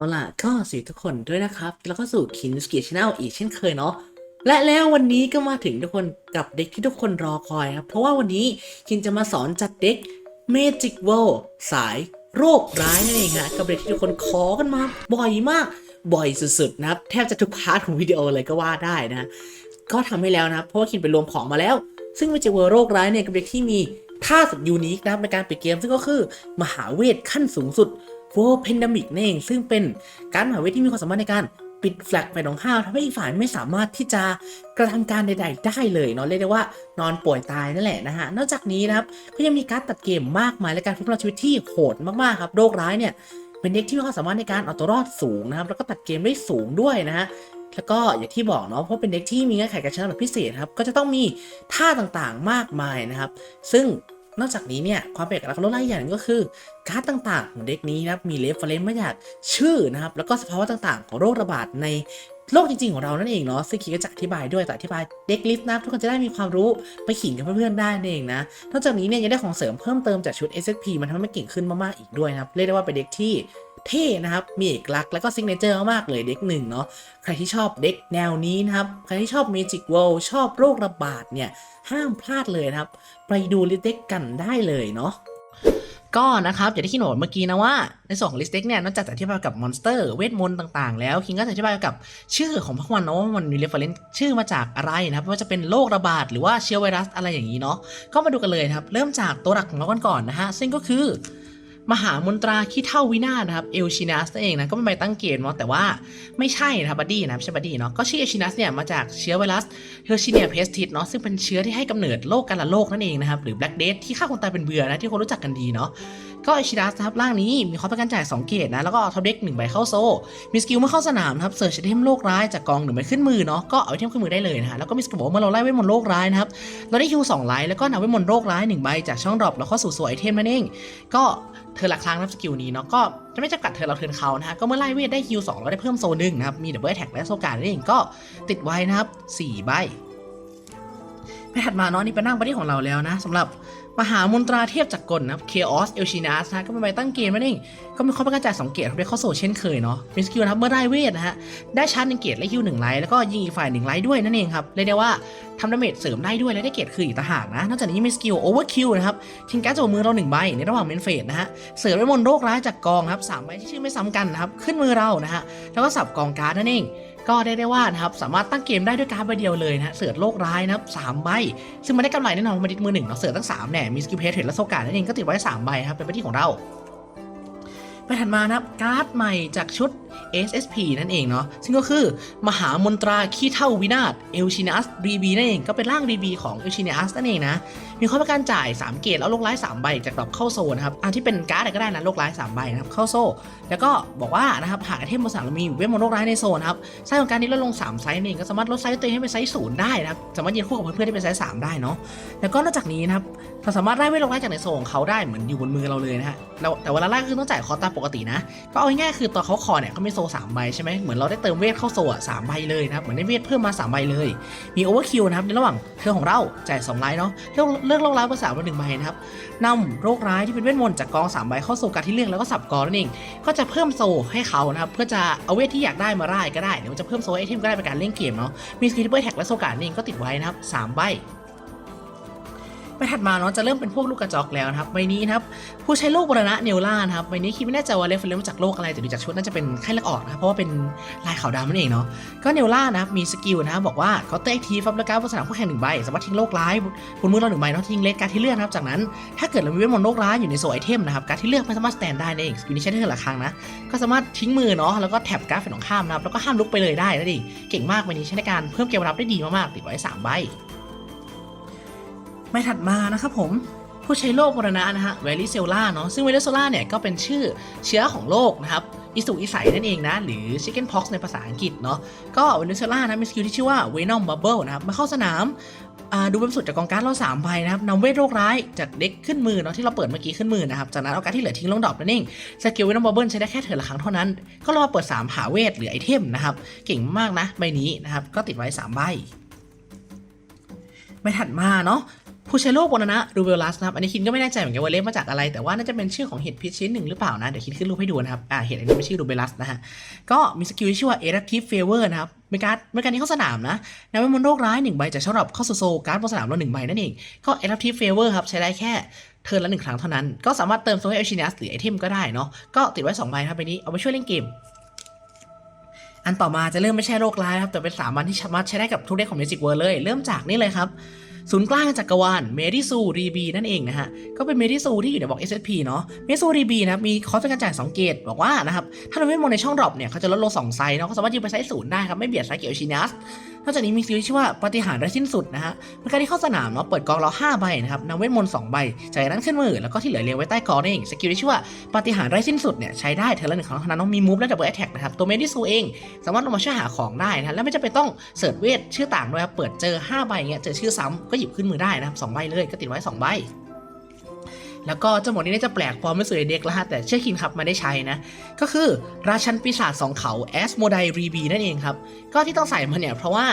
เอาล่ะก็สีทุกคนด้วยนะครับ แล้วก็สู่คินสกีชแนลอีกเช่นเคยเนาะและแล้ววันนี้ก็มาถึงทุกคนกับเด็กที่ทุกคนรอคอยครับ เพราะว่าวันนี้คินจะมาสอนจัดเด็ก Magic World สายโรคร้ายนั่นเองฮะกับเด็กที่ทุกคนขอกันมาบ่อยมากบ่อยสุดๆนะครับ แทบจะทุกพาร์ทของวิดีโอเลยก็ว่าได้นะ ก็ทำให้แล้วนะเพราะว่าคินไปรวมของมาแล้ว ซึ่ง Magic World โรคร้ายเนี่ยกับเด็กที่มีท่าสุดยูนิคนะครับในการปิดเกมซึ่งก็คือมหาเวทขั้นสูงสุด โวเพนดมิกนั่นเอง ซึ่งเป็นการมหาเวทที่มีความสามารถในการปิดแฟลกไปตรงห้าวทำให้อีกฝ่ายไม่สามารถที่จะกระทำการใดๆได้เลยเนาะเรียกได้ว่านอนป่วยตายนั่นแหละนะฮะนอกจากนี้นะครับก็ยังมีการดตัดเกมมากมายและการฟื้นฟูชีวิตที่โหดมากๆครับโรคร้ายเนี่ยเป็นเด็กที่มีความสามารถในการเอาตัวรอดสูงนะครับแล้วก็ตัดเกมได้สูงด้วยนะฮะแล้วก็อย่างที่บอกเนาะเพราะเป็นเด็กที่มีเงื่อนไขการชนะแบบพิเศษครับก็จะต้องมีท่าต่างๆมากมายนะครับ ซึ่ง นอกจากนี้เนี่ยความแปลกของโลกไล่อย่างหนึงก็คือ การ์ดต่างๆ ของเด็กนี้นะครับมีเลฟเฟรนมาจากชื่อนะครับแล้วก็สภาวะต่างๆ ของโรคระบาดใน โลกจริงๆของเรานั่นเองเนาะซึ่งคิดก็จะอธิบายด้วยแต่อธิบายเด็กลิสต์นะทุกคนจะได้มีความรู้ไปขิงกับเพื่อนๆได้นั่นเองนะนอกจากนี้เนี่ยยังได้ของเสริมเพิ่มเติมจากชุด SSP มันทำให้เก่งขึ้นมากๆอีกด้วยนะครับเรียกได้ว่าเป็นเด็กที่เท่นะครับ มีเอกลักษณ์แล้วก็ซิกเนเจอร์มากเลยเด็กหนึ่งเนาะ ใครที่ชอบเด็กแนวนี้นะครับ ใครที่ชอบ Magic World ชอบโรคระบาดเนี่ย ห้ามพลาดเลยนะครับ ไปดูลิสต์เด็กกันได้เลยเนาะ ก็นะครับอย่างที่คิงบอกเมื่อกี้นะว่า ในส่วนของลิสต์เต็กเนี่ยนอกจากจะอธิบายกับมอนสเตอร์เวทมนต์ต่างๆ แล้วคิงก็จะอธิบายกับชื่อของพวกมันเนาะว่ามันมีเรฟเฟรนซ์ชื่อมาจากอะไรนะครับไม่ว่าจะเป็นโรคระบาดหรือว่าเชื้อไวรัสอะไรอย่างนี้เนาะก็มาดูกันเลยนะครับเริ่มจากตัวหลักของเรากันก่อนนะฮะซึ่งก็คือ มหามนตราขี้เท่าวินาศนะครับเอลชินัสนั่นเองนะก็เป็นใบตั้งเกณฑ์เนาะแต่ว่าไม่ใช่นะครับบัดดี้นะไม่ใช่บัดดี้เนาะก็ชื่อเอลชินัสเนี่ยมาจากเชื้อไวรัสเฮอร์ชิเนียเพสติสเนาะซึ่งเป็นเชื้อที่ให้กำเนิดโรคกันละโรคนั่นเองนะครับหรือแบล็กเดทที่ฆ่าคนตายเป็นเบื่อนะที่คนรู้จักกันดีเนาะก็เอลชินัสนะครับร่างนี้มีความต้องการจ่าย2เกตนะแล้วก็ท็อปเด็กหนึ่งใบเข้าโซมีสกิลเมื่อเข้าสนามนะครับเสิร์ชไอเทมโรคร้ายจากกองหนึ่งใบขึ้นมือเนาะก็เอาไอเทมขึ้นมือได้เลยนะฮะแล้วก็มีสกิลบอกว่าเมื่อเราไล่เวทมนต์โรคร้ายนะครับเราได้ฮิวสองไลท์แล้วก็นำเวทมนต์โรคร้ายหนึ่งใบจากช่องดรอปแล้วก็สู่โซไอเทมนั่นเองก็ เธอละครั้งรับสกิลนี้เนาะก็จะไม่จำกัดเธอเราเทินเขานะฮะก็เมื่อไล่เวทได้ฮิวสองแล้วได้เพิ่มโซนหนึ่งนะครับมีดับเบิลแท็กและโซการนั่นเองก็ติดไว้นะครับสี่ใบ ไปถัดมาเนาะนี่เป็นนั่งบัดดี้ของเราแล้วนะสำหรับมหามนตราเทพจักรกลนะครับ Chaos e l c h i n a s นะก็เป็นใบตั้งเกมนั่นเอง ก็มีข้อประกันจ่ายสองเกตได้เข้าโซเช่นเคยเนาะมีสกิลนะครับเมื่อได้เวทนะฮะ ได้ชาร์จหนึ่งเกตและฮิวหนึ่งไลท์แล้วก็ยิงอีกฝ่ายหนึ่งไลท์ด้วยนั่นเองครับ เรียกได้ว่าทำดาเมจเสริมได้ด้วยและได้เกตคืออีกต่างหากนะ นอกจากนี้ยังมีสกิล Overkill นะครับ ทิ้งการ์ดจากมือเราหนึ่งใบในระหว่างเมนเฟสนะฮะ เสริมไว้มนโรคร้ายจากกองครับสามใบที่ชื่อไม่ซ้ำกันนะครับขึ้นมือเรานะฮะแล้วก็สับกองการ์ดนั่นเอง ก็ได้ได้ว่านะครับสามารถตั้งเกมได้ด้วยการใบเดียวเลยนะเสือโรคร้ายนะครับสามใบ ซึ่งมันได้กำไรแน่นอนมันดิดมือหนึ่งเนาะเสือตั้งสามแน่มีสกิลเพจเทรดและโซการนั่นเองก็ติดไว้สามใบครับเป็นไปที่ของเราไปถัดมานะครับการ์ดใหม่จากชุด SSP นั่นเองเนาะซึ่งก็คือ มหามนตราขี้เท่าวินาศเอลชินัสรีบีนั่นเองก็เป็นร่างรีบีของเอลชินัสนั่นเองนะ มีข้อประกันจ่าย 3 เกตแล้วโลกร้าย3ใบจากดรอปเข้าโซนนะครับอันที่เป็นการ์ดอะไรก็ได้นะโลกร้าย3ใบนะครับเข้าโซ แล้วก็บอกว่านะครับหากไอเทมบนสั่งเรามีเวทมนต์โลกร้ายในโซนครับไซส์ของการนี้ลดลง 3 ไซส์นั่งก็สามารถลดไซส์ตัวเองให้เป็นไซส์ศูนย์ได้นะครับสามารถยืนคู่กับเพื่อนๆที่เป็นไซส์สามได้เนาะแล้วก็นอกจากนี้นะครับเราสามารถไล่เวทโลกร้ายจากในโซนของเขาได้เหมือนอยู่บนมือเราเลยนะฮะแล้วแต่เวลาไล่คือต้องจ่ายคอร์สตามปกตินะก็เอาง่ายๆคือตอนเขาคอเนี่ยเขามีโซสามใบใช่ไหมเหมือนเราได้เติมเวทเข้าโซอะสามใบเลยนะครับเหมือนได้เวทเพิ่มมา3ใบเลย มีโอเวอร์คิวนะครับในระหว่างเธอของเราจ่าย2ไลท์เนาะเลือกเลือกโรคร้ายภาษามาหนึ่งใบนะครับนำโรคร้ายที่เป็นเวทมนต์จากกอง3ใบเข้าโซการที่เลือกแล้วก็สับกองนั่นเอง ก็จะเพิ่มโซให้เขานะครับเพื่อจะเอาเวทที่อยากได้มาร่ายก็ได้เดี๋ยวจะเพิ่มโซไอเทมก็ได้เป็นการเล่นเกมเนาะมีสกิลที่เบอร์แท็กและโซการนั่นเองก็ติดไว้นะครับสามใบ ไปถัดมาเนาะจะเริ่มเป็นพวกลูกกระจอกแล้วนะครับใบนี้นะครับผู้ใช้โลกบรณะเนลล่านะครับใบนี้คิดไม่แน่ใจว่าเรฟเฟรนซ์มาจากโลกอะไรแต่ดูจากชุดน่าจะเป็นไข้เลือดออกนะครับเพราะว่าเป็นลายขาวดำนั่นเองเนาะก็เนลล่านะครับมีสกิลนะครับบอกว่าเขาเตะทีฟับแล้วการบนสนามคู่แข่งหนึ่งใบสามารถทิ้งโลกร้ายบนมือเราหนึ่งใบเนาะทิ้งเลสการที่เลือกนะครับจากนั้น ถ้าเกิดเรามีเวทมนต์โลกร้ายอยู่ในโซไอเทมนะครับการที่เลือกไม่สามารถสแตนได้นั่นเองสกิลนี้ใช้ได้เท่าละครั้งนะก็สามารถทิ้งมือเนาะแล้วก็แท็บการ์ดฝ่ายตรงข้ามนะครับแล้วก็ห้ามลุกไปเลยได้นั่นเองเก่งมากใบนี้ใช้ในการเพิ่มเกมรับได้ดีมากๆติดไว้สาม ใบไม่ถัดมานะครับผมผู้ใช้โรคมรณะนะฮะเวลิเซลล่าเนาะซึ่งเวลิเซลล่าเนี่ยก็เป็นชื่อเชื้อของโรคนะครับอิสุอิสัยนั่นเองนะ หรือ Chicken Pox ในภาษาอังกฤษเนาะก็เวลิเซลล่านะมีสกิลที่ชื่อว่า Venom Bubble นะครับ มาเข้าสนามดูเป็นสุดจากกองการดเราสามใบนะครับนำเวทโรคร้ายจากเด็กขึ้นมือเนาะที่เราเปิดเมื่อกี้ขึ้นมือนะครับ จากนั้นเอาการดที่เหลือทิ้งลงดรอปนั่นเองสกิล Venom Bubble ใช้ได้แค่เถิดละครั้งเท่านั้น ก็เรามาเปิด 3 หาเวทหรือไอเทมนะครับ เก่งมากนะใบนี้นะครับก็ติดไว้สามใบไม่ถัดมาเนาะ ผู้ใช้โลกบนนะรูเวลัสนะครับ อันนี้คินก็ไม่แน่ใจเหมือนกันว่าเรียกมาจากอะไร แต่ว่าน่าจะเป็นชื่อของเห็ดพิษชนิดหนึ่งหรือเปล่านะ เดี๋ยวคินขึ้นรูปให้ดูนะครับ อ่า เห็ดอันนี้ไม่ชื่อรูเวลัสนะฮะ ก็มีสกิลที่ชื่อว่า Eruptive Favor นะครับเมื่อการเมื่อการนี้เข้าสนามนะนำเวทมนโรคร้ายหนึ่งใบจากช่องดรอปเข้าสู่โซการ์ดบนสนามเราหนึ่งใบนั่นเอง ก็ Eruptive Favor ครับใช้ได้แค่เทิร์นละหนึ่งครั้งเท่านั้น ก็สามารถเติมโซลให้เอลชินัสหรือไอเทมก็ได้เนาะ ก็ติดไว้สองใบครับใบนี้เอาไปช่วยเล่นเกมอันต่อมาจะเริ่มไม่ใช่โรคร้ายครับแต่เป็นสามัญที่สามารถใช้ได้กับทุกเด็กของ Magic World เลย เริ่มจากนี่เลยครับ ศูนย์กลางจักรวาลเมดิซูรีบีนั่นเองนะฮะ ก็เป็นเมดิซูที่อยู่ในบล็อก SSP เนาะเมดิซูรีบีนะครับมีคอสเป็นการจ่าย2เกตบอกว่านะครับ ถ้าเราไม่มองในช่องดรอปเนี่ยเขาจะลดลง2ไซส์เนาะก็สามารถยืนไปไซส์ศูนย์ได้ครับไม่เบียดไซส์เกียวชินัส นอกจากนี้มีซีรีส์ชื่อว่าปฏิหารไร้สิ้นสุดนะฮะเมื่อการที่เข้าสนามเนาะเปิดกองเรา5ใบนะครับนำเวทมนต์2ใบจากนั้นขึ้นมือแล้วก็ที่เหลือเรียงไว้ใต้กองนั่นเองสกิลที่ชื่อว่าปฏิหารไร้สิ้นสุดเนี่ยใช้ได้เทอละหนึ่งครั้งเท่านั้นต้องมีมูฟและดับเบิลแอทแทกนะครับตัวเมดิซูเองสามารถลงมาช่วยหาของได้นะและไม่จำเป็นต้องเสิร์ชเวทชื่อต่างด้วยครับเปิดเจอ5ใบเงี้ยเจอชื่อซ้ำก็หยิบขึ้นมือได้นะครับสองใบเลยก็ติดไว้2ใบ แล้วก็เจ้าหมดนี้น่าจะแปลกพอไม่สวยเด็กแล้วฮะแต่เชื่อคินครับมาได้ใช้นะ ก็คือราชันปีศาจสองเขาแอสโมไดรีบีนั่นเองครับ ก็ที่ต้องใส่มันเนี่ยเพราะว่า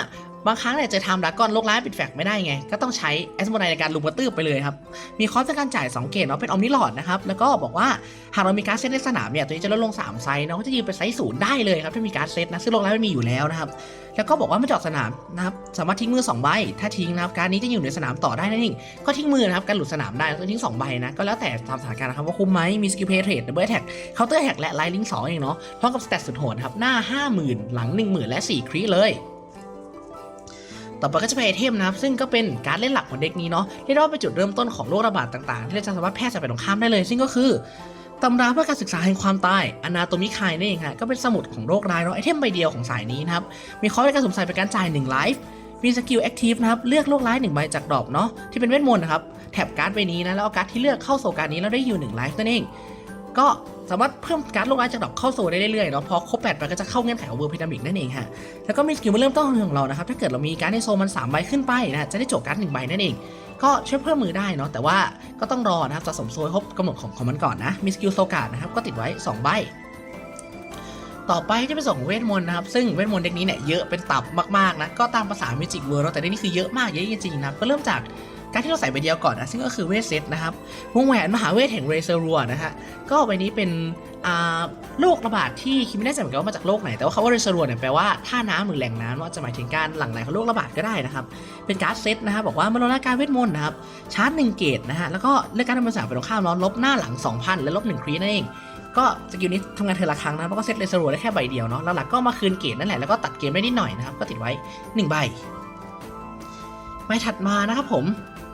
บางครั้งเนี่ยเจอทม์ดากอนโลกร้ายปิดแฟกไม่ได้ไง ก็ต้องใช้แอสโมไดในการลุมกระตืบไปเลยครับ มีคอสในการจ่าย 2 เกตเนาะเป็นออมนิลอดนะครับ แล้วก็บอกว่าหากเรามีการเซตในสนามเนี่ยตัวนี้จะลดลง 3 ไซส์เนาะก็จะยืนไปไซส์ศูนย์ได้เลยครับถ้ามีการเซตนะซึ่งโลกร้ายไม่มีอยู่แล้วนะครับแล้วก็บอกว่าไม่จอดสนามนะครับสามารถทิ้งมือ2ใบถ้าทิ้งนะครับการนี้จะอยู่ในสนามต่อได้นั่นเองก็ทิ้งมือนะครับการหลุดสนามได้ก็ทิ้ง2ใบนะก็แล้วแต่ตามสถานการณ์นะครับว่าคุ้มไหมมีสกิลเพย์เทรดดับเบิลแท็กเคาน์เตอร์แท็กและไลท์ลิงสองเองเนาะพร้อมกับสเตตสุดโหดครับหน้า 50,000 หลัง 10,000 และ 4 ครีเลย ต่อไปก็จะเป็นไอเทมนะครับซึ่งก็เป็นการเล่นหลักของเด็กนี้เนาะเรียกได้ว่าเป็นจุดเริ่มต้นของโรคระบาดต่างๆ ที่เราจะสามารถแพร่ใส่ไปตรงข้ามได้เลย ซึ่งก็คือตำราเพื่อการศึกษาแห่งความตายอนาโตมิคายนั่เองฮะก็เป็นสมุดของโรคร้ายเนาะไอเทมใบเดียวของสายนี้นะครับมีคอในการสวมใส่เป็นการจ่าย1ไลฟ์มีสกิลแอคทีฟนะครับเลือกโรคร้าย1ใบจากดอปเนาะที่เป็นเวทมนต์นะครับแถบการ์ดใบนี้นะแล้วเอาการ์ดที่เลือกเข้าโซการ์ดนี้แล้วได้อยู่1ไลฟ์นั่นเอง ก็สามารถเพิ่มการ์ดโรคร้าจากดอปเข้าโซได้เรื่อยๆเนาะพอครบ8ไปก็จะเข้าเงื่อนไขของเวอร์พิรามิดนั่นเองฮะแล้วก็มีสกิลมาเริ่มต้นของเรานะครับถ้าเกิดเรามีการ์ดในโซมัน3ใบขึ้นไปนะจะได้โจกการ์ดหนึ่งใบนั่นเอง ก็ช่วยเพิ่มมือได้เนาะแต่ว่าก็ต้องรอนะครับสะสมโซให้ครบกำหนดของของมันก่อนนะมีสกิลโซการ์ดนะครับก็ติดไว้ 2 ใบต่อไปจะเป็นส่งเวทมนต์นะครับ ซึ่งเวทมนต์เด็กนี้เนี่ยเยอะเป็นตับมากๆนะ ก็ตามภาษา Magic World เนอะแต่เด็กนี้คือเยอะมากเยอะจริงๆนะก็เริ่มจาก การที่เราใส่ใบเดียวก่อนนะซึ่งก็คือเวทเซตนะครับวงแหวนมหาเวทแห่งเรเซอรัวนะฮะก็ใบนี้เป็นโรคระบาดที่คิดไม่แน่ใจเหมือนกันว่ามาจากโรคไหน แต่ว่าคำว่าเรเซอรัวเนี่ยแปลว่าท่าน้ำหรือแหล่งน้ำว่าจะหมายถึงการหลั่งไหลของโรคระบาดก็ได้นะครับเป็นการ์ดเซตนะครับบอกว่ามื่อเราได้การเวทมนต์นะครับชาร์จหนึ่งเกตนะฮะแล้วก็เลือกการดำเนินสายไปตรงข้ามเนาะลบหน้าหลัง 2,000 และลบ1ครีนั่นเองก็สกิลนี้ทำงานเทอละครั้งนะแล้วก็เซตเลเซอรัวได้แค่ใบเดียวเนาะแล้วหลักก็มาคืนเกตนั่นแหละแล้วก็ตัดเกมได้นิดหน่อยนะครับก็ติดไว้ 1 ใบ ใบถัดมานะครับผม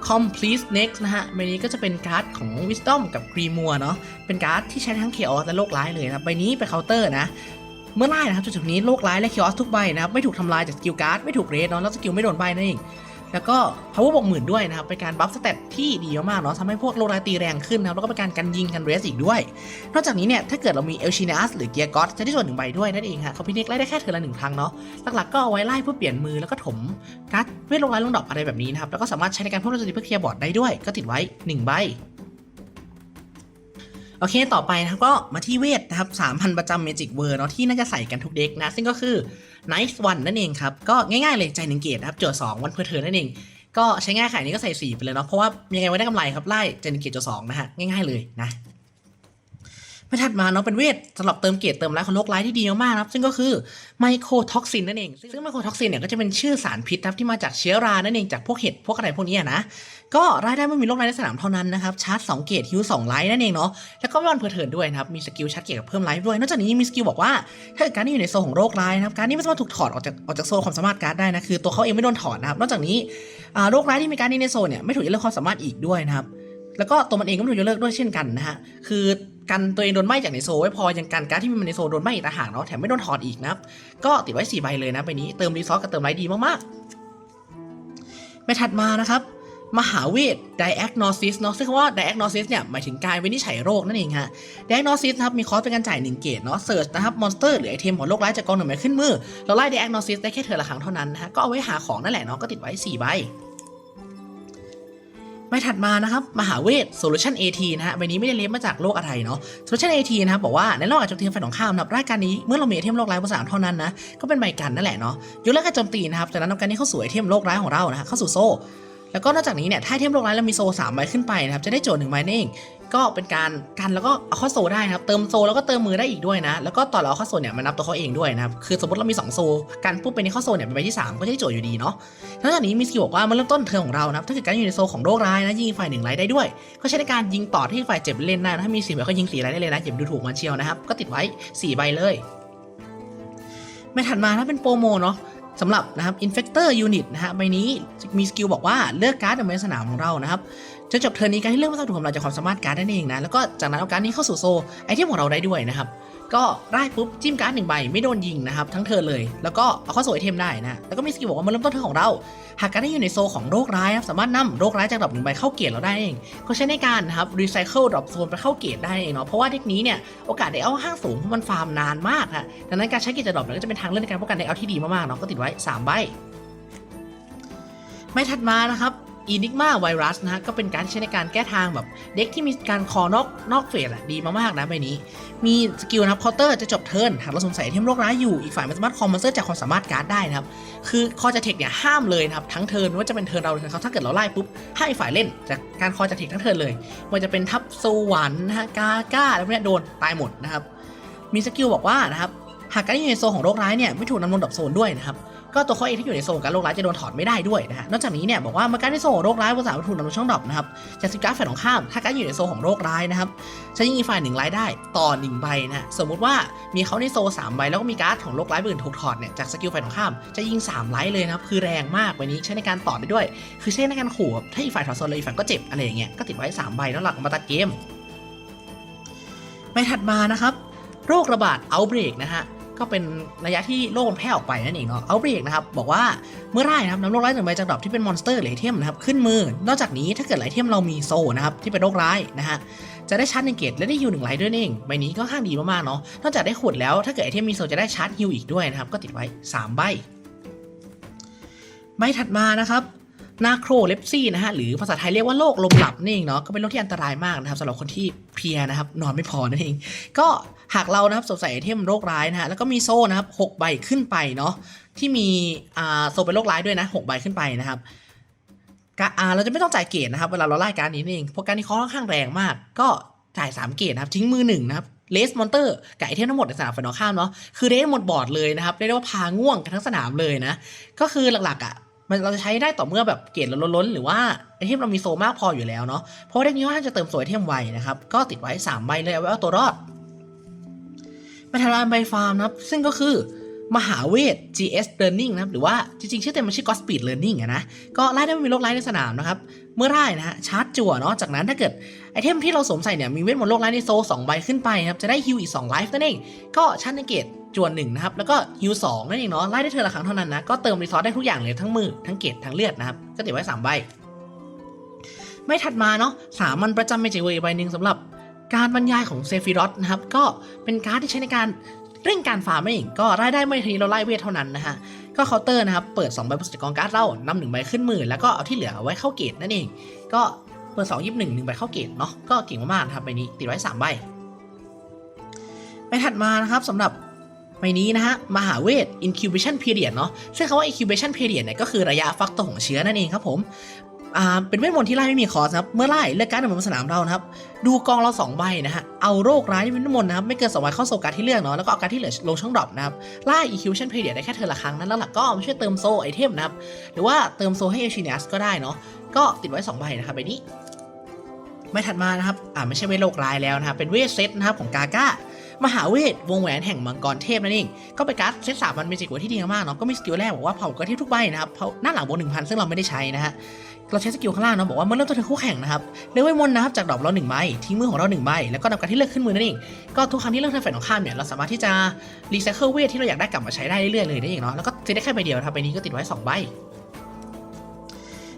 Complete Next นะฮะ ใบนี้ก็จะเป็นการ์ดของ Wisdom กับ g r e e m o r เนาะ เป็นการ์ดที่ใช้ทั้ง Chaos และโลกร้ายเลยนะ ใบนี้ไปเคาน์เตอร์นะ เมื่อไล่นะครับจุดๆนี้โลกร้ายและ Chaos ทุกใบนะครับไม่ถูกทำลายจากสกิลการ์ด ไม่ถูกเรดเนาะ แล้วสกิลไม่โดนใบนั่นเอง แล้วก็ power บวกหมื่นด้วยนะครับ เป็นการบัฟสเตตที่ดีมากๆเนาะทำให้พวกโลราตีแรงขึ้นนะครับ แล้วก็เป็นการกันยิงกันเรสอีกด้วย นอกจากนี้เนี่ย ถ้าเกิดเรามีเอลชินัสหรือเกียร์ก็อตจะได้ส่วนหนึ่งใบด้วยนั่นเองฮะเขาพินิกไล่ได้แค่เทอละหนึ่งครั้งเนาะ หลักๆก็เอาไว้ไล่เพื่อเปลี่ยนมือแล้วก็ถมการ์ดเวทลงไล่ลงดอกอะไรแบบนี้นะครับ แล้วก็สามารถใช้ในการเพิ่มโจมตีเพื่อเคลียร์บอร์ดได้ด้วย ก็ติดไว้ 1 ใบโอเค ต่อไปนะครับก็มาที่เวทนะครับ 3,000 ประจำ Magic World เนาะที่น่าจะใส่กันทุกเด็กนะ ซึ่งก็คือ Nice One นั่นเองครับ ก็ง่ายๆเลยใจหนึ่งเกตนะครับโจทย์2วันเพื่อเธอนั่นเอง ก็ใช้ง่ายขายนี้ก็ใส่4ไปเลยเนาะเพราะว่ายังไงไม่ได้กำไรครับไล่ใจนเกตโจทย์สองนะฮะง่ายๆเลยนะ ไม่ถัดมาเนาะเป็นเวทสำหรับเติมเกตเติมไลฟ์ของโรคร้ายที่ดีมากๆนะครับ ซึ่งก็คือไมโครท็อกซินนั่นเอง ซึ่งไมโครท็อกซินเนี่ยก็จะเป็นชื่อสารพิษครับที่มาจากเชื้อรานั่นเองจากพวกเห็ดพวกอะไรพวกนี้นะก็รายได้ไม่มีโรคร้ายในสนามเท่านั้นนะครับชาร์จ2เกตฮิว2ไลท์นั่นเองเนาะแล้วก็ไม่วันเพอร์เทินด้วยนะครับมีสกิลชาร์จเกตกับเพิ่มไลฟ์ด้วย นอกจากนี้มีสกิลบอกว่าถ้าเกิดการที่อยู่ในโซของโรคร้ายนะครับการนี้ไม่สามารถถูกถอดออกจากออกจากโซความสามารถการ์ดได้นะคือตัวเขาเองไม่โดนถอดนะครับนอกจากนี้โรคร้ายที่มีการนี้ในโซเนี่ยไม่ถูกยกเลิกความสามารถอีกด้วยนะครับ แล้วก็ตัวมันเองก็ไม่ถูกยกเลิกด้วยเช่นกันนะฮะ คือกันตัวเองโดนไหม้จากในโซไว้พอยังกันการดที่มันในโซโดนไหม้อีกต่างหากเนาะแถมไม่โดนถอดอีกนะครับ ก็ติดไว้4ใบเลยนะใบนี้เติมรีซอสกับเติมไลท์ดีมากๆไม่ถัดมานะครับมหาเวท diagnosis เนาะซึ่งคำว่า diagnosis เนี่ย หมายถึงการวินิจฉัยโรคนั่นเองฮะ diagnosis นะครับ มีคอสเป็นการจ่าย 1 เกตเนาะ search นะครับ monster หรือไอเทมของโรคร้ายจากกองหนึ่งใบขึ้นมือ เราไล่ diagnosis ได้แค่เธอละครั้งเท่านั้นนะฮะ ก็เอาไว้หาของนั่นแหละเนาะ ก็ติดไว้ 4 ใบ ใบถัดมานะครับมหาเวท Solution AT นะฮะใบนี้ไม่ได้เลฟมาจากโลกอะไรเนาะ Solution AT นะครับบอกว่าในระหว่างโจมตีฝ่ายตรงข้ามนะครับรายการนี้เมื่อเรามีไอเทมโลกร้ายบนสนามเท่านั้นนะก็เป็นใบกันนั่นแหละเนาะยกเลิกการโจมตีนะครับจากนั้นนำการนี้เข้าสู่ไอเทมโลกร้ายของเรานะฮะเข้าสู่โซ่แล้วก็นอกจากนี้เนี่ยถ้าไอเทมโลกร้ายเรามีโซสามใบขึ้นไปนะครับจะได้โจทย์หนึ่งใบนั่นเอง ก็เป็นการกันแล้วก็เอาข้าโซได้นะครับ เติมโซแล้วก็เติมมือได้อีกด้วยนะ แล้วก็ต่อนเราเอข้าโซเนี่ยมันนับตัวเขาเองด้วยนะครับคือสมมติเรามี 2 โซกันปุ๊บเป็นในข้าโซเนี่ยเป็นใบที่ 3 ก็จะได้โจทย์อยู่ดีเนาะนอกจากนี้มีสกิลบอกว่าเมื่อเริ่มต้นเทิร์นของเรานะครับถ้าเกิดการอยู่ในโซของโรคร้ายนะยิงฝ่ายหนึ่งไรได้ด้วย ก็ใช้ในการยิงต่อที่ฝ่ายเจ็บเล่นได้นะถ้ามีสี่ใบก็ยิงสี่ไรได้เลยนะอย่าดูถูกมันเชียวนะครับก็ติดไว้สี่ใบเลยไม่ถัดมาถ้าเป็นโปรโมเนาะ สำหรับนะครับ Infector Unit นะฮะใบนี้มีสกิลบอกว่าเลือกการ์ดในสนามของเรานะครับจะจบเทิร์นนี้การที่เลือกม่ต้องถูกทำลายจากความสามารถการ์ดนั่นเองนะแล้วก็จากนั้นเอาการ์ดนี้เข้าสู่โซไอเทมของเราได้ด้วยนะครับ ก็ได้ปุ๊บจิ้มการ์ดหนึ่งใบไม่โดนยิงนะครับทั้งเทิร์นเลย แล้วก็เอาเข้าสู่ไอเทมได้นะ แล้วก็มีสกิลบอกว่ามื่อเริ่มต้นเทิร์นของเรา หากการ์ดที่อยู่ในโซของโรคร้ายครับสามารถนำโรคร้ายจากดรอปหนึ่งใบเข้าเกตเราได้เองก็ใช้ในการนะครับรีไซเคิลดรอปโซนไปเข้าเกตได้เองเนาะเพราะว่าเทคนี้เนี่ยโอกาสได้เอาห้างสูงเพราะมันฟาร์มนานมากฮะดังนั้นการใช้เกตจากดรอปเนี่ยก็จะเป็นทางเลือกในการป้องกันไดเอาที่ดีมากๆเนาะก็ติดไว้สามใบไม่ถัดมานะครับ Enigma Virus นะฮะก็เป็นการใช้ในการแก้ทางแบบเด็กที่มีการคอนอกนอกเฟสอะดีมากๆนะใบนี้ มีสกิลนะครับเคาน์เตอร์จะจบเทิร์นหากเราสงสัยเทมโรคร้ายอยู่อีกฝ่ายมันสามารถคอมมอนเตอร์จากความสามารถการ์ดได้นะครับ คือคอจะเทคเนี่ยห้ามเลยนะครับทั้งเทิร์นว่าจะเป็นเทิร์นเราหรือเขาถ้าเกิดเราไล่ปุ๊บให้ฝ่ายเล่นจากการคอจะเทคทั้งเทิร์นเลยไมันจะเป็นทับสวรรค์นะฮะกาก้าแล้วพวกเนี้ยโดนตายหมดนะครับมีสกิลบอกว่านะครับหากการที่อยู่ในโซนของโรคร้ายเนี่ยไม่ถูกนำลงดับโซนด้วยนะครับ ก็ตัวเขาเองที่อยู่ในโซนการโรคร้ายจะโดนถอดไม่ได้ด้วยนะฮะนอกจากนี้เนี่ยบอกว่าเมื่อการที่โซนโรคร้ายภาษาวัตถุนำลงช่องดรอปนะครับจากสิการ์ดฝ่ายตรงข้าม ถ้าการอยู่ในโซนของโรคร้ายนะครับจะยิงอีกฝ่ายหนึ่งไลท์ได้ต่อหนึ่งใบนะฮะสมมุติว่ามีเขาในโซนสามใบแล้วก็มีการ์ดของโรคร้ายอื่นถูกถอดเนี่ยจากสกิลฝ่ายตรงข้ามจะยิงสามไลท์เลยนะครับคือแรงมากใบนี้ใช้ในการต่อได้ด้วย คือใช้ในการขู่ถ้าอีกฝ่ายถอดโซนเลยอีกฝ่ายก็เจ็บอะไรอย่างเงี้ยก็ติดไว้สามใบแล้วหลักมาตัดเกมไม่ถัดมานะครับโรคระบาด outbreak นะฮะ ก็เป็นระยะที่โรคมันแพร่ออกไปนั่นเองเนาะเอาเบรกนะครับบอกว่าเมื่อไรนะครับนำโรคร้ายหนึ่งใบจากดรอปที่เป็นมอนสเตอร์หรือไอเทมนะครับขึ้นมือ นอกจากนี้ถ้าเกิดไอเทมเรามีโซนะครับที่เป็นโรคร้ายนะฮะจะได้ชาร์จหนึ่งเกตและได้ฮิวหนึ่งไลท์ด้วยเองใบนี้ก็ข้างดีมากๆเนาะนอกจากได้ขุดแล้วถ้าเกิดไอเทมมีโซจะได้ชาร์จฮิวอีกด้วยนะครับก็ติดไว้ 3 ใบใบถัดมานะครับ นาโครเลปซี่นะฮะหรือภาษาไทยเรียกว่าโรคลมหลับนี่เองเนาะก็เป็นโรคที่อันตรายมากนะครับสำหรับคนที่เพลียนะครับนอนไม่พอนั่นเองก็หากเรานะครับสวมใส่ไอเทมโรคร้ายนะฮะแล้วก็มีโซ่นะครับหกใบขึ้นไปเนาะที่มีอ่าโซ่เป็นโรคร้ายด้วยนะหกใบขึ้นไปนะครับกะอ่าเราจะไม่ต้องจ่ายเกรดนะครับเวลาเราไล่การนี้นี่เองเพราะการนี้เขาค่อนข้างแรงมาก ก็จ่าย3เกรดนะครับทิ้งมือหนึ่งนะครับเลสมอนเตอร์กับไอเทมทั้งหมดในสนามฝ่ายตรงข้ามเนาะคือเลสหมดบอร์ดเลยนะครับเรียกได้ว่าพาง่วงกันทั้งสนามเลยนะก็คือหลักๆอะ มันเราจะใช้ได้ต่อเมื่อแบบเกรดเราล้นๆหรือว่าไอเทมเรามีโซมากพออยู่แล้วเนาะเพราะเด็กนี้ว่าจะเติมโซไอเทมไวนะครับก็ติดไว้สามใบเลยเอาไว้เอาตัวรอดมาทำงานใบฟาร์มนะครับซึ่งก็คือ มหาเวท GS Learning นะครับหรือว่าจริงๆ ชื่อเต็มมันชื่อ Godspeed Learning นะ ก็ไล่ได้ไม่มีโรคไร้ในสนามนะครับ เมื่อไล่นะฮะชาร์จจั่วเนาะจากนั้นถ้าเกิดไอเทมที่เราสวมใส่เนี่ย มีเวทมนต์โรคไร้ในโซ2ใบขึ้นไปครับ จะได้ฮิวอีก2ไลฟ์นั่นเอง ก็ชาร์จในเกตจวหนึ่งนะครับ แล้วก็ฮิว2นั่นเองเนาะไล่ได้เธอละครั้งเท่านั้นนะก็เติมรีซอสได้ทุกอย่างเลยทั้งมือทั้งเกตทั้งเลือดนะครับก็ติดไว้3ใบไม่ถัดมาเนาะสามัญประจำเมจิเวย์ใบหนึ่งสำหรับการบรรยายของเซฟิรอสนะครับก็เป็นการ์ดที่ใช้ในการ เรื่องการฟาร์มเองก็รายได้ไม่ทีเราไล่เวทเท่านั้นนะฮะก็เคาน์เตอร์นะครับเปิด2ใบบนสติกองการ์ดเรานำหนึ่งใบขึ้นมือแล้วก็เอาที่เหลือไว้เข้าเกตนั่นเอง ก็เปิด2ยิบหนึ่งหนึ่งใบเข้าเกตเนาะก็เก่งมากๆนะครับใบนี้ติดไว้3ใบไปถัดมานะครับสำหรับใบนี้นะฮะมหาเวท incubation period เนาะซึ่งคำว่า incubation period เนี่ยก็คือระยะฟักตัวของเชื้อนั่นเองครับผม อ่าเป็นเวทมนต์ที่ไล่ไม่มีคอร์สนะครับ เมื่อไล่เลือกการ์ดในบนสนามเรานะครับ ดูกองเรา2ใบนะฮะ เอาโรคร้ายเป็นเวทมนต์นะครับ ไม่เกินสองใบเข้าโซการ์ดที่เลือกเนาะ แล้วก็เอาการ์ดที่เหลือลงช่องดรอปนะครับ ไล่ Equation Period ได้แค่เธอละครั้งนั้นแล้วหลักก็เอามาช่วยเติมโซไอเทมนะครับ หรือว่าเติมโซให้เอชินียสก็ได้เนาะ ก็ติดไว้2ใบนะครับใบนี้ ไม่ถัดมานะครับ อ่าไม่ใช่เวทโรคร้ายแล้วนะครับ เป็นเวทเซตนะครับของกาก้า มหาเวทวงแหวนแห่งมังกรเทพนั่นเอง ก็เป็นการ์ดเซตสามมันเมจิกเวทที่ดีมากๆเนาะก็มีสกิลแรกบอกว่าเผากระเทพทุกใบนะครับเผาหน้าหลังบวกหนึ่งพันซึ่งเราไม่ได้ใช้นะฮะเราใช้สกิลข้างล่างเนาะบอกว่าเมื่อเริ่มต้นเทิร์นคู่แข่งนะครับเลือกเวทมนนะครับจากดอกเราหนึ่งใบทิ้งมือของเราหนึ่งใบแล้วก็นำการที่เลือกขึ้นมือนั่นเองก็ทุกครั้งที่เลือกทิร์นฝ่ายตรงข้ามเนี่ยเราสามารถที่จะรีไซเคิลเวทที่เราอยากได้กลับมาใช้ได้เรื่อยๆเลยนั่นเองเนาะแล้วก็ซื้อได้แค่ใบเดียวครับใบนี้ก็ติดไว้สองใบ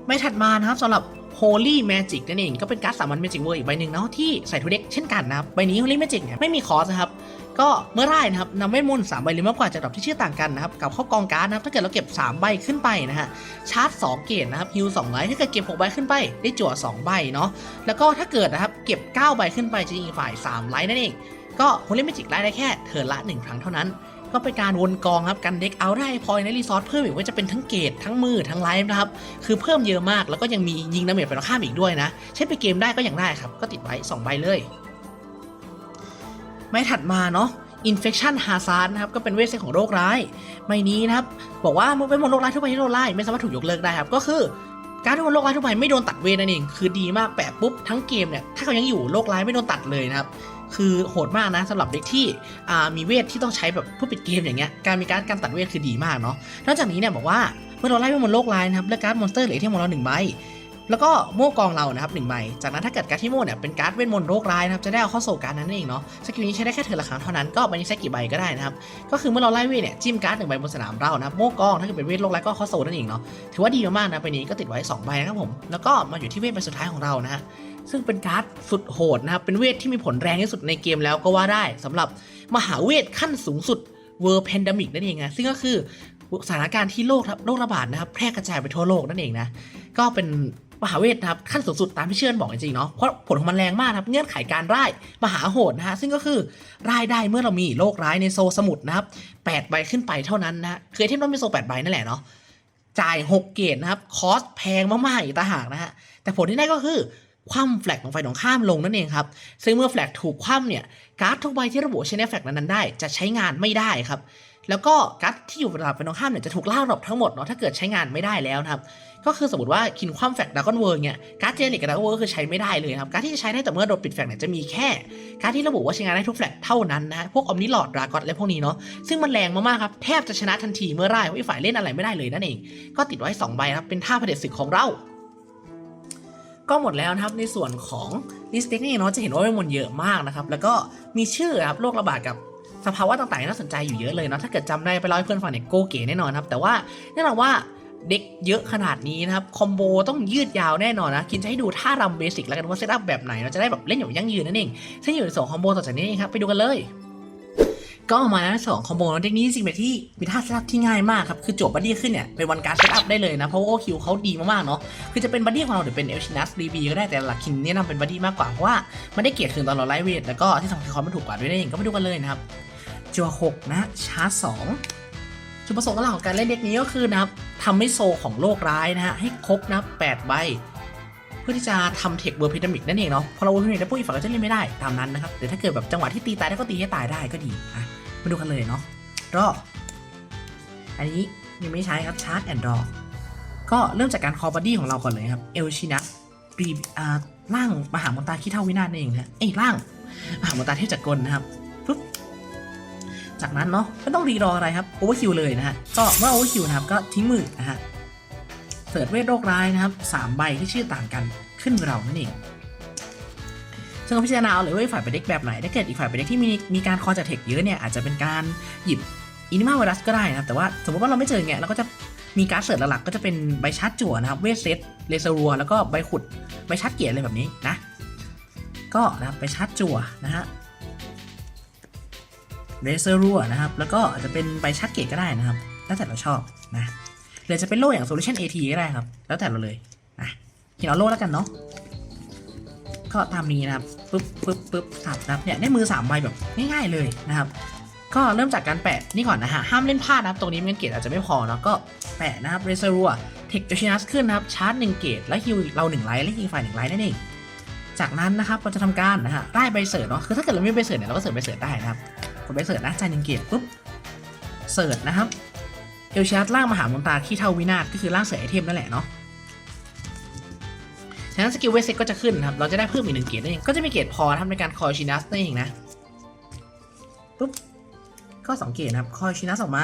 ใบถัดมานะครับสำหรับ Holy Magic นั่นเองก็เป็นการ์ดสามัญ Magic World อีกใบหนึ่งเนาะที่ใส่ทูเด็กเช่นกันนะครับใบนี้ Holy Magic เนี่ยไม่มีคอสนะครับก็เมื่อไร่นะครับนำเวทมนต์สามใบหรือมากกว่าจากดอกที่ชื่อต่างกันนะครับกับเข้ากองการ์ดนะครับถ้าเกิดเราเก็บ 3 ใบขึ้นไปนะฮะชาร์จ 2 เกตนะครับฮิว2ไลท์ถ้าเกิดเก็บ 6 ใบขึ้นไปได้จั่ว 2 ใบเนาะแล้วก็ถ้าเกิดนะครับเก็บ 9 ใบขึ้นไปจะยิงฝ่าย 3 ไลท์นั่นเองก็โฮลิเมจิกไลท์ได้แค่เทิร์นละ 1 ครั้งเท่านั้น ก็เป็นการวนกองครับกันเด็กเอาได้พอยในรีซอสเพิ่มอีกว่าจะเป็นทั้งเกตทั้งมือทั้งไลฟ์นะครับคือเพิ่มเยอะมากแล้วก็ยังมียิงดาเมจไปตรงข้ามอีกด้วยนะ ใช้ไปเกมได้ก็ยังได้ครับ ก็ติดไว้ 2 ใบเลยไม่ถัดมาเนาะ Infection Hazard นะครับก็เป็นเวทเซตของโรคร้ายใบนี้นะครับบอกว่าเวทมนต์โรคร้ายทั่วไปที่โรคร้ายไม่สามารถถูกยกเลิกได้ครับก็คือการที่มันโรคร้ายทั่วไปไม่โดนตัดเวทนั่นเองคือดีมากแปะปุ๊บทั้งเกมเนี่ยถ้าเขายังอยู่โรคร้ายไม่โดนตัดเลยนะครับ คือโหดมากนะสำหรับเด็กที่มีเวทที่ต้องใช้แบบเพื่อปิดเกมอย่างเงี้ยการมีการการตัดเวทคือดีมากเนาะนอกจากนี้เนี่ยบอกว่าเมื่อเราไล่เวทมนโรคร้ายนะครับเลือกการ์ดมอนสเตอร์เหลือที่ของเราหนึ่งใบแล้วก็โม่กองเรานะครับหนึ่งใบ จากนั้นถ้าเกิดการดที่โม่เนี่ยเป็นการ์ดเวทมนต์โรคร้ายนะครับจะได้เอาเข้าโซลการ์นั้นเองเนาะสกิลนี้ใช้ได้แค่เธอละครั้งเท่านั้นก็ใบนี้ใช้กี่ใบก็ได้นะครับก็คือเมื่อเราไล่เวทเนี่ยจิ้มการ์ดหนึ่งใบบนสนามเรานะครับโม่กองถ้าเกิดเป็นเวทโรคร้ายก็เข้าโซลนั่นเองเนาะถือว่าดีมากๆนะใบนี้ก็ติดไว้สองใบนะครับผมแล้วก็มาอยู่ที่เวทใบสุดท้ายของเรานะฮะ ซึ่งเป็นการ์ดสุดโหดนะครับ เป็นเวทที่มีผลแรงที่สุดในเกมแล้วก็ว่าได้สำหรับมหาเวทขั้นสูงสุด World Pandemic นั่นเองนะซึ่งก็คือสถานการณ์ที่โรคครับโรคระบาดนะครับ แพร่กระจายไปทั่วโลกนั่นเองนะก็เป็นมหาเวทนะครับขั้นสูงสุดตามที่เชื่อนบอกจริงๆเนาะเพราะผลของมันแรงมากครับเงื่อนไขการร่ายมหาโหดนะฮะซึ่งก็คือร่ายได้เมื่อเรามีโรคร้ายในโซสมุดนะครับ8ใบขึ้นไปเท่านั้นนะฮะคือไอเทมต้องเป็นโซ8ใบนั่นแหละเนาะจ่าย 6 เกตนะครับ คอสแพงมากๆอีกต่างหากนะฮะ แต่ผลที่ได้ก็คือ คว่ำแฟลกของไฟตรงข้ามลงนั่นเองครับ ซึ่งเมื่อแฟลกถูกคว่ำเนี่ยการ์ดทุกใบที่ระบุใช้ในแฟลกนั้นได้ จะใช้งานไม่ได้ครับ แล้วก็การ์ดที่อยู่บนไฟตรงข้ามเนี่ยจะถูกล่าหลบทั้งหมดเนาะถ้าเกิดใช้งานไม่ได้แล้วนะครับก็คือสมมติว่าคินคว่ำแฟลกดากอนเวิร์เนี่ยการ์ดเจลิกกับดากอนเวิร์คือใช้ไม่ได้เลยครับการดที่จะใช้ได้แต่เมื่อโดนปิดแฟลกเนี่ยจะมีแค่ การ์ดที่ระบุว่าใช้งานได้ทุกแฟลกเท่านั้นนะพวกออมนิลอดดรากอนและพวกนี้เนาะซึ่งมันแรงมากๆครับแทบจะชนะทันทีเมื่อไล่ว่าอีฝ่ายเล่นอะไรไม่ได้เลยนั่นเอง ก็ติดไว้สองใบครับเป็นท่าเผด็จศึกของเรา ก็หมดแล้วนะครับในส่วนของลิสต์เนี่เนาะจะเห็นว่าเวทมนต์เยอะมากนะครับ แล้วก็มีชื่อครับโรคระบาดกับสภาวะต่างๆน่าสนใจอยู่เยอะเลยเนาะถ้าเกิดจำได้ไปเล่าให้เพื่อนฟังเนี่ยโกเก๋แน่นอนครับ แต่ว่าแน่นอนว่าเด็กเยอะขนาดนี้นะครับ คอมโบต้องยืดยาวแน่นอนนะ คินจะให้ดูท่ารำเบสิกแล้วกันว่าเซตอัพแบบไหนเราจะได้แบบเล่นอย่างยั่งยืนนั่นเองซึ่งอยู่ในส่วนคอมโบต่อจากนี้ครับไปดูกันเลย ก็มาแล้วสองคอมโบเด็กนี้จริงๆเป็นที่มีท่าเซตอัพที่ง่ายมากครับ คือจบบัดดี้ขึ้นเนี่ยเป็นวันการเซตอัพได้เลยนะ เพราะว่าคิวเขาดีมากๆเนาะคือจะเป็นบัดดี้ของเราหรือเป็นเอลชินัสรีบีก็ได้แต่หลักคินแนะนำเป็นบัดดี้มากกว่าเพราะว่ามันได้เกียรติคืนตอนเราไลฟ์เวทแล้วก็ที่สำคัญคอมมันถูกกว่าด้วยนั่นเองก็ไปดูกันเลยนะครับจัวหกนะชาร์จสองจุดประสงค์หลักของการเล่นเด็กนี้ก็คือนะครับทำให้โซของโลกร้ายนะฮะให้ครบนะแปดใบ เพื่อที่จะทำเทคเวอร์พิดามิกนั่นเองเนาะพอเราเวอร์พิดามิกแล้วพวกอีกฝั่งก็จะเล่นไม่ได้ตามนั้นนะครับแต่ถ้าเกิดแบบจังหวะที่ตีตายได้ก็ตีให้ตายได้ก็ดีอะมาดูกันเลยเนาะรออันนี้ยังไม่ใช้ครับชาร์จแอนด์รอก็เริ่มจากการคอบัดดี้ของเราก่อนเลยครับเอลชินัสรีอ่าร่างมหามนตาขี้เท่าวินาศนั่นเองนะเอ้ยร่างมหามนตาเทพจักรกลนะครับปุ๊บจากนั้นเนาะไม่ต้องรีรออะไรครับโอเวอร์คิวเลยนะฮะก็เมื่อโอเวอร์คิวนะครับก็ทิ้งมือนะฮะ เสิร์ชเวทโรคร้ายนะครับสามใบที่ชื่อต่างกันขึ้นเรานั่นเองซึ่งพิจารณาเอาเลยว่าอีฝ่ายเป็นเด็กแบบไหนถ้าเกิดอีกฝ่ายเป็นเด็กที่มีมีการคอจากเทคเยอะเนี่ยอาจจะเป็นการหยิบอินิมาไวรัสก็ได้นะครับแต่ว่าสมมติว่าเราไม่เจอไงเราก็จะมีการเสิร์ชหลักๆก็จะเป็นใบชาร์จจั่วนะครับเวทเซตเลเซอรัวแล้วก็ใบขุดใบชาร์จเกียร์อะไรแบบนี้นะก็นะครับไปชาร์จจั่วนะฮะเรเซอร์รัวนะครับแล้วก็อาจจะเป็นใบชัดเกตก็ได้นะครับแล้วแต่เราชอบนะ หรือจะเป็นโล่อย่าง Solution AT ก็ได้ครับ แล้วแต่เราเลยนะกินเอาโล่แล้วกันเนาะก็ตามนี้นะครับปึ๊บปึ๊บปึ๊บสับนะครับเนี่ยได้มือ3ใบแบบง่ายๆเลยนะครับ ก็เริ่มจากการแปะนี่ก่อนนะฮะห้ามเล่นพลาดนะครับ ตรงนี้มันเกตอาจจะไม่พอเนาะก็แปะนะครับเรเซอร์รัวเทคโจชินัสขึ้นนะครับชาร์จ1เกตแล้วฮิวเรา1ไลท์และฮิวฝ่าย1ไลท์นั่นเองจากนั้นนะครับเราจะทำการนะฮะไล่ใบเสิร์ชเนาะคือถ้าเกิดเราไม่ใบเสิร์ชเนี่ยเราก็เสิร์ชใบเสิร์ชได้นะครับกดไปเสิร์ชนะจ่ายหนึ่งเกตปุ๊บเสิร์ชนะครับ เอลชาร์ดล่างมหามนตาขี้เท่าวินาศก็คือล่างเสิร์ชไอเทมนั่นแหละเนาะฉะนั้นสกิลเวสเซ็ตก็จะขึ้นครับ เราจะได้เพิ่มอีกหนึ่งเกียรตินั่นเองก็จะมีเกียรติพอทำในการคอยชินัสนั่นเองนะปุ๊บก็สองเกียรตินะครับ คอยชินัสออกมา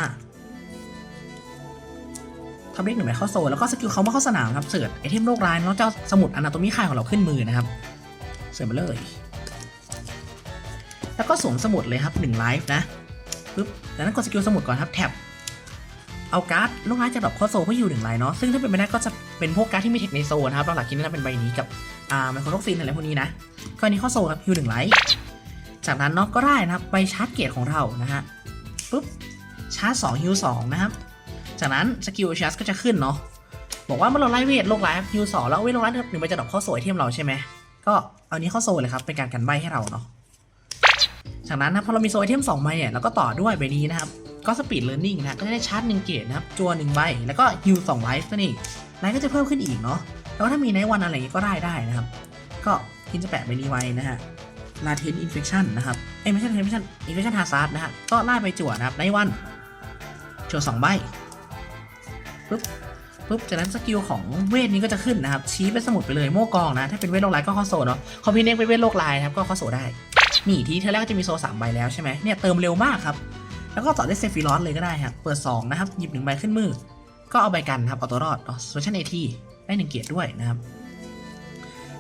ทำเลขหนึ่งใบเข้าโซนแล้วก็สกิลเขาเมื่อเข้าสนามครับเสิร์ชไอเทมโรคร้ายแล้วเจ้าสมุดอนาโตมีค่ายของเราขึ้นมือนะครับเสิร์ชมาเลย แล้วก็สวมสมุดเลยครับ1ไลฟ์นะปึ๊บจากนั้นกดสกิลสมุดก่อนครับแท็บ เอาการ์ดลูกค้าจะดรอปข้าโซเพื่ออยู่หนึ่งไลน์เนาะซึ่งถ้าเป็นไปได้ก็จะเป็นพวกการ์ดที่มีเทคในโซนะครับหลักๆคิดว่าเป็นใบนี้กับอ่าไมโครโลกซินอะไรพวกนี้นะก็อันนี้ข้าโซ่ครับฮิวหนึ่งไลท์จากนั้นเนาะก็ได้นะครับใบชาร์จเกียรของเรานะฮะปุ๊บชาร์จสองฮิวสองนะครับจากนั้นสกิลชาร์จก็จะขึ้นเนาะบอกว่าเมื่อเราไล่เวทโลกไลฟ์ฮิวสองแล้วเวทโลกไลฟ์หนึ่งใบจะดรอปข้าโซไอเทมเราใช่ไหมก็เอานี้ข้าโซ่เลยครับเป็นการกันใบให้เราเนาะจากนั้นนะพอเรามีโซไอเทม2ใบเนี่ยเราก็ต่อด้วยใบนี้นะครับ ก็สปีดเล a ร์นนิ่งนะก็จะได้ชาร์จหนึ่งเกตนะครับจัวหนึ่งใบ แล้วก็ฮิลสองไลฟ์นั่นเองไลฟ์ก็จะเพิ่มขึ้นอีกเนาะแล้วถ้ามีไนท์วันอะไรอย่างงี้ก็ได้ได้นะครับ ก็คินจะแปะใบนี้ไว้นะฮะลาเทนอินเฟคชันนะครับเอ้ยไม่ใช่ไม่ใช่อินเฟคชันฮาซาร์ดนะฮะก็ไล่ไปจั่วนะครับไนท์วันจั่วสองใบปุ๊บปุ๊บจากนั้นสกิลของเวทนี้ก็จะขึ้นนะครับ ชี้เป็นสมุดไปเลยโม่กองนะ ถ้าเป็นเวทโลกไลท์ก็ข้อโซเนาะคอมพิวเน็กเป็นเวทโลกไลนะครับก็ข้อโซได้ นี่ทีเธอแรกก็จะมีโซสามใบแล้วใช่ไหมเนี่ยเติมเร็วมากครับ แล้วก็ต่อด้วยเซฟิลอสเลยก็ได้ครับ เปิด 2 นะครับ หยิบหนึ่งใบขึ้นมือ ก็เอาใบกันครับ เอาตัวรอดโซชันเอทีได้หนึ่งเกียรติด้วยนะครับ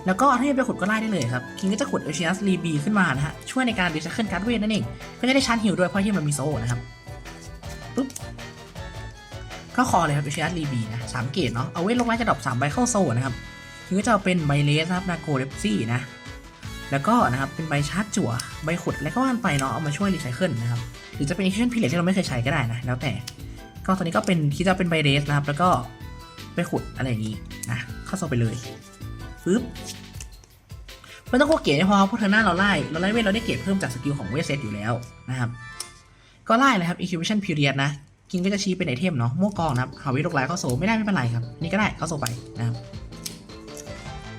แล้วก็ถ้าจะไปขุดก็ไล่ได้เลยครับ คิงก็จะขุดเอชินัสรีบีขึ้นมานะฮะ ช่วยในการดีไซเคิลการ์ดเวทนั่นเอง ก็จะได้ชาร์จฮิลด้วยเพราะที่มันมีโซ่นะครับปุ๊บ ก็คอเลยครับเอชินัสรีบีนะสามเกตเนาะ เอาเวทลงไล่จะดรอปสามใบเข้าโซ่นะครับคิงก็จะเอาเป็นไบเลสนะครับนาโกเรปซี่นะ แล้วก็นะครับเป็นใบชาร์จจั่วใบขุดแล้วก็ว่านไปเนาะเอามาช่วยรีไซเคิลนะครับหรือจะเป็น extension period ที่เราไม่เคยใช้ก็ได้นะแล้วแต่ก็ตอนนี้ก็เป็นคิดจะเป็นไบเรสนะครับ แล้วก็ไปขุดอะไรอย่างนี้นะเข้าโซไปเลยปึ๊บไม่ต้องโคเกตไม่พอเพราะเธอหน้าเราไล่เราไล่เวทเราได้เกรดเพิ่มจากสกิลของเวทเซตอยู่แล้วนะครับก็ไล่เลยครับ incubation period นะกินก็จะชี้เป็นไอเทมเนาะโม่กองนะครับหาวิโรกไลเข้าโซไม่ได้ไม่เป็นไรครับนี่ก็ได้เข้าโซไปนะครับ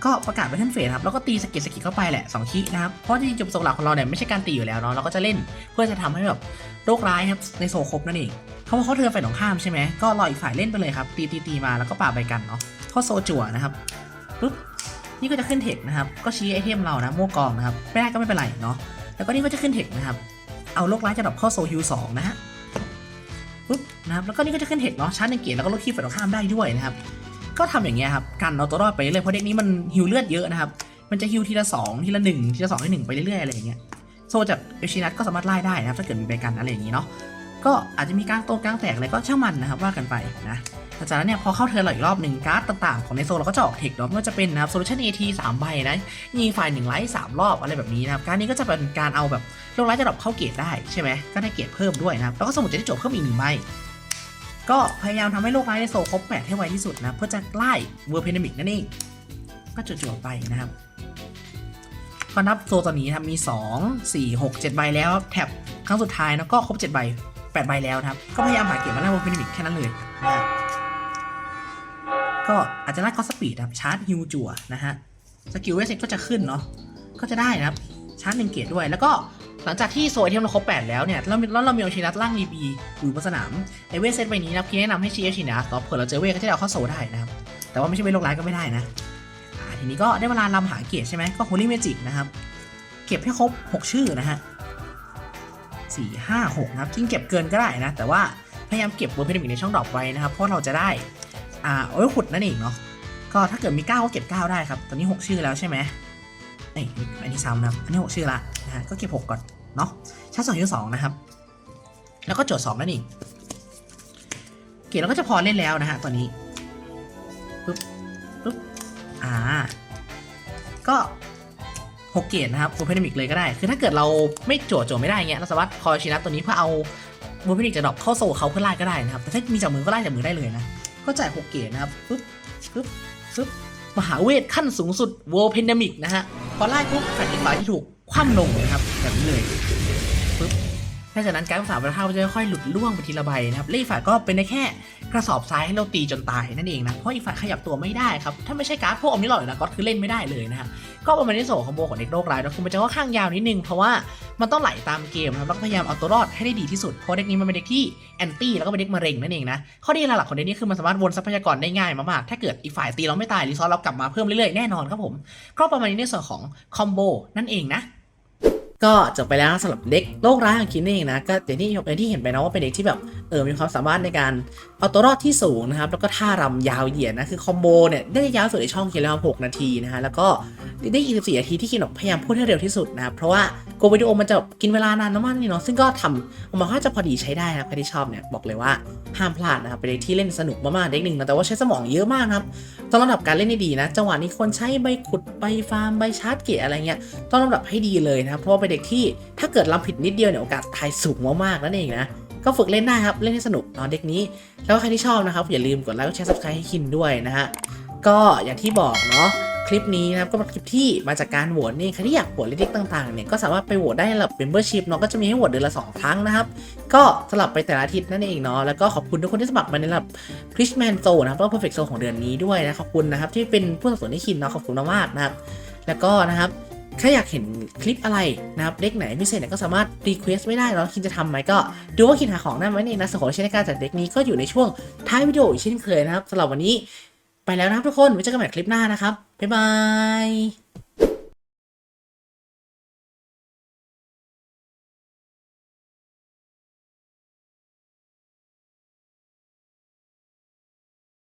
ก็ประกาศไปทันเฟสครับแล้วก็ตีสกิลสกิลเข้าไปแหละ2คีนะครับเพราะจริงจุดประสงค์หลักของเราเนี่ยไม่ใช่การตีอยู่แล้วเนาะเราก็จะเล่นเพื่อจะทำให้แบบโรคร้ายครับในโซครบนั่นเองเขาว่าเขาเธอฝ่ายตรงข้ามใช่ไหมก็รออีกฝ่ายเล่นไปเลยครับตีตีตีมาแล้วก็ป่าใบกันเนาะเข้าโซจั่วนะครับปุ๊บนี่ก็จะขึ้นเทคนะครับก็ชี้ไอเทมเรานะโม่กองนะครับไม่ได้ก็ไม่เป็นไรเนาะแล้วก็นี่ก็จะขึ้นเทคนะครับเอาโรคร้ายจะดับเข้าโซฮิวสองนะฮะปุ๊บนะครับแล้วก็นี่ก็จะขึ้นเทคเนาะชาร์จหนึ่งเกียร์แล้วก็ลดคีย์ฝ่ายตรงข้ามได้ด้วยนะครับ ก็ทำอย่างเงี้ยครับกันเอาตัวรอดไปเรื่อยเพราะเด็กนี้มันฮิวเลือดเยอะนะครับมันจะฮิวทีละสองทีละหนึ่งทีละสองทีละหนึ่งไปเรื่อยๆอะไรอย่างเงี้ยโซจากเอชินัทก็สามารถไล่ได้นะครับถ้าเกิดมีใบกันอะไรอย่างงี้เนาะก็อาจจะมีกลางโตกลางแตกอะไรก็ช่างมันนะครับว่ากันไปนะแต่จากนั้นเนี่ยพอเข้าเทิร์นเราอีกรอบหนึ่งการ์ดต่างๆ ของในโซเราก็จะออกเทคเนาะไม่ว่าจะเป็นนะครับโซลูชันเอทีสามใบนะยิงฝ่ายหนึ่งไลท์สามรอบอะไรแบบนี้นะครับการนี้ก็จะเป็นการเอาแบบโลกไลท์จะดรอปเข้าเกรดได้ใช่ไหมก็ได้เกรดเพิ่มด้วยนะครับแล้วก็สมุดจะได้จบเพิ่มอีกหนึ่งใบ ก็พยายามทำให้โลกร้ายในโซครบแปดให้ไวที่สุดนะ เพื่อจะไล่เวอร์เพนดมิกนั่นเองก็จวดๆไปนะครับก็นับโซตอนนี้นะครับมี 2 4 6 7 ใบแล้วแท็บครั้งสุดท้ายนะก็ครบ 7 ใบ 8 ใบแล้วนะครับ ก็พยายามหาเก็บมาไล่เวอร์เพนดมิกแค่นั้นเลยนะก็อาจจะไล่คอสปีดครับชาร์จฮิวจั่วนะฮะสกิลเวสเซ็ก็จะขึ้นเนาะก็จะได้นะครับชาร์จหนึ่งเกตด้วยแล้วก็ หลังจากที่โซไอเทมเราครบ 8 แล้วเนี่ยแล้วเรามีโอชินัสล่างรีบีอยู่บนสนามไอเวสเซตใบนี้นะพี่แนะนำให้ชี้โอชินัสต่อเผื่อเราเจอเวทก็จะเอาเข้าโซได้นะครับแต่ว่าไม่ใช่เวทโลกร้ายก็ไม่ได้นะทีนี้ก็ได้เวลาลำหาเกตใช่ไหมก็ Holy Magic นะครับเก็บให้ครบ 6 ชื่อนะฮะสี่ห้าหกนะครับจริงเก็บเกินก็ได้นะ แต่ว่าพยายามเก็บเวอร์เพนมิกในช่องดรอปไว้นะครับ เพราะเราจะได้ อ่าเอาไว้ขุดนั่นเองเนาะก็ถ้าเกิดมี 9 ก็เก็บ 9 ได้ครับ ตอนนี้ 6 ชื่อแล้วใช่ไหมเอ้อันนี้ซ้ำนะอันนี้ 6 ชื่อละ นะฮะก็เก็บ6ก่อนเนาะชาร์จสองยูสองนะครับ แล้วก็โจทย์สองนั่นเองเกียรดเราก็จะพอเล่นแล้วนะฮะตอนนี้ปุ๊บปุ๊บอ่า ก็หกเกรดนะครับโวเพนิมิกเลยก็ได้ คือถ้าเกิดเราไม่โจทย์โจทย์ไม่ได้เงี้ยเราสามารถคอยชินัตตัวนี้เพื่อเอาโวเพนิมิกจะดรอปเข้าโซ่เขาเพื่อไล่ก็ได้นะครับ แต่ถ้ามีจากมือก็ไล่จากมือได้เลยนะ ก็จ่ายหกเกรดนะครับปุ๊บปุ๊บปุ๊บมหาเวทขั้นสูงสุดโวเพนมิกนะฮะ พอไล่ปุ๊บแฟนอีกฝ่ายที่ถูก คว่ำลงนะครับแบบนี้เลยปุ๊บหลังจากนั้นการรักษาประท่าจะค่อยหลุดล่วงไปทีละใบนะครับและอีกฝ่ายก็เป็นได้แค่กระสอบทรายให้เราตีจนตายนั่นเองนะเพราะอีกฝ่ายขยับตัวไม่ได้ครับถ้าไม่ใช่การ์ดพวกอมนิลอยนะก็คือเล่นไม่ได้เลยนะฮะก็ประมาณนี้โซ่คอมโบของเด็กโรคร้ายนะคือมันจะค่อนข้างยาวนิดนึงเพราะว่ามันต้องไหลตามเกมนะครับแล้วก็พยายามเอาตัวรอดให้ได้ดีที่สุดเพราะเด็กนี้มันเป็นเด็กที่แอนตี้แล้วก็เป็นเด็กมะเร็งนั่นเองนะข้อดีหลักของเด็กนี้คือมันสามารถวนทรัพยากรได้ง่ายมากๆถ้าเกิดอีกฝ่ายตีเราไม่ตายรีซอสเรากลับมาเพิ่มเรื่อยๆแน่นอนครับผมก็ประมาณนี้ในส่วนของคอมโบนั่นเองนะ ก็จบไปแล้วสำหรับเด็กโลกร้ายของคินเองนะก็อย่างที่อย่างที่เห็นไปนะว่าเป็นเด็กที่แบบเออมีความสามารถในการเอาตัวรอดที่สูงนะครับแล้วก็ท่ารำยาวเหยียดนะคือคอมโบเนี่ยได้ยาวสุดในช่องคินแล้ว6นาทีนะฮะแล้วก็ได้24นาทีที่คินพยายามพูดให้เร็วที่สุดนะครับเพราะว่าโกวิดีโอมันจะกินเวลานานมากนี่เนาะซึ่งก็ทำออกมาค่อนข้าจะพอดีใช้ได้นะครับใครที่ชอบเนี่ยบอกเลยว่าห้ามพลาดนะครับเป็นเด็กที่เล่นสนุกมากๆเด็กหนึ่งนะแต่ว่าใช้สมองเยอะมากครับต้องลำดับการเล่นได้ดีนะจังหวะนี้ควรใช้ใบขุดใบฟาร์มใบชาร์จเกตอะไรเงี้ยต้องลำดับให้ดีเลยนะเพราะว่าเป็นเด็กที่ถ้าเกิดลำผิดนิดเดียวเนี่ยโอกาสตายสูงมากๆนั่นเองนะก็ฝึกเล่นได้ครับ เล่นให้สนุกเนาะเด็กนี้ แล้วใครที่ชอบนะครับ อย่าลืมกดไลค์กดแชร์ซับสไครต์ให้คินด้วยนะฮะก็อย่างที่บอกเนาะคลิปนี้นะครับก็เป็นคลิปที่มาจากการโหวตนี่ใครที่อยากโหวตเล็กๆต่างๆเนี่ยก็สามารถไปโหวตได้ในระดับ membership เนาะก็จะมีให้โหวตเดือนละสองครั้งนะครับ ก็สลับไปแต่ละอาทิตย์นั่นเองเนาะแล้วก็ขอบคุณทุกคนที่สมัครมาในระดับ Chrisman s o นะครับแล้วก็ Perfect Zone ของเดือนนี้ด้วยนะขอบคุณนะครับที่เป็นผู้สนับสนุนให้คินเนาะขอบคุณมากๆนะครับแล้วก็นะครับ ถ้าอยากเห็นคลิปอะไรนะครับเด็กไหนพิเศษเนี่ยก็สามารถรีเควสไม่ได้เนาะคินจะทำไหมก็ดูว่าคินหาของได้ไหมในนะส่วนของเช่นในการจัดเด็กนี้ก็อยู่ในช่วงท้ายวิดีโออีกเช่นเคยนะครับสำหรับวันนี้ไปแล้วนะครับทุกคนไว้เจอกันใหม่คลิปหน้านะครับบ๊ายบาย